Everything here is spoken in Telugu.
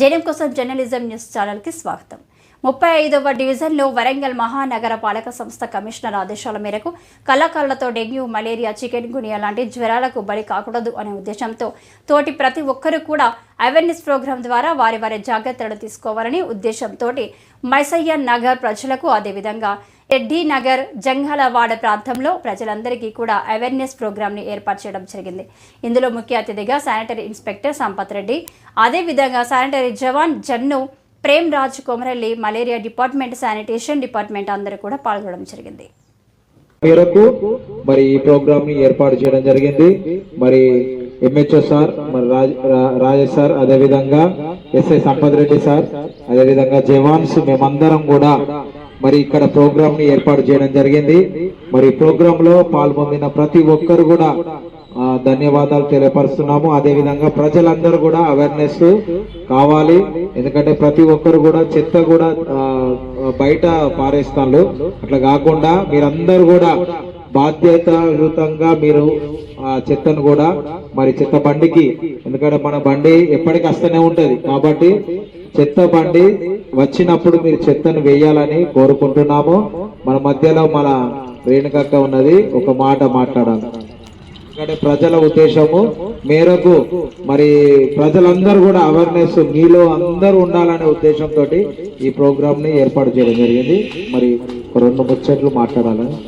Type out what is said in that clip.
జనం కోసం జర్నలిజం న్యూస్ ఛానల్కి స్వాగతం. ముప్పై ఐదవ డివిజన్లో వరంగల్ మహానగర పాలక సంస్థ కమిషనర్ ఆదేశాల మేరకు కళాకారులతో డెంగ్యూ మలేరియా చికెన్ గునియా లాంటి జ్వరాలకు బలి కాకూడదు అనే ఉద్దేశంతో తోటి ప్రతి ఒక్కరూ కూడా అవేర్నెస్ ప్రోగ్రాం ద్వారా వారి వారి జాగ్రత్తలు తీసుకోవాలని ఉద్దేశంతో మైసయ్య నగర్ ప్రజలకు అదేవిధంగా ఎడ్డీ నగర్ జంఘలవాడ ప్రాంతంలో ప్రజలందరికీ కూడా అవేర్నెస్ ప్రోగ్రామ్ని ఏర్పాటు చేయడం జరిగింది. ఇందులో ముఖ్య అతిథిగా శానిటరీ ఇన్స్పెక్టర్ సంపత్ రెడ్డి అదేవిధంగా sanitary jawan Jannu Prem Raj Komaralli malaria department sanitation department అందరూ కూడా పాల్గొనడం జరిగింది. మేరకు మరి ఈ ప్రోగ్రామ్ని ఏర్పాటు చేయడం జరిగింది. మరి ఎంహెచ్ఓ సార్ మరి రాజేష్ సార్ అదే విధంగా ఎస్ఐ సంపత్ రెడ్డి సార్ అదే విధంగా జవాన్స్ మేమందరం కూడా మరి ఇక్కడ ప్రోగ్రామ్ని ఏర్పాటు చేయడం జరిగింది. మరి ప్రోగ్రామ్లో పాల్పొందిన ప్రతి ఒక్కరు కూడా ధన్యవాదాలు తెలియపరుస్తున్నాము. అదేవిధంగా ప్రజలందరూ కూడా అవేర్నెస్ కావాలి. ఎందుకంటే ప్రతి ఒక్కరు కూడా చెత్త కూడా బయట పారేస్తాను అట్లా కాకుండా మీరందరూ కూడా బాధ్యతాయుతంగా మీరు ఆ చెత్తను కూడా మరి చెత్త బండికి ఎందుకంటే మన బండి ఎప్పటికి వస్తూనే ఉంటుంది. కాబట్టి చెత్త బండి వచ్చినప్పుడు మీరు చెత్తను వేయాలని కోరుకుంటున్నాము. మన మధ్యలో మన రేణుకక్క ఉన్నది ఒక మాట మాట్లాడాలి. ఎందుకంటే ప్రజల ఉద్దేశము మేరకు మరి ప్రజలందరూ కూడా అవేర్నెస్ మీలో అందరూ ఉండాలనే ఉద్దేశంతో ఈ ప్రోగ్రామ్ని ఏర్పాటు చేయడం జరిగింది. మరి రెండు ముచ్చట్లు మాట్లాడాలని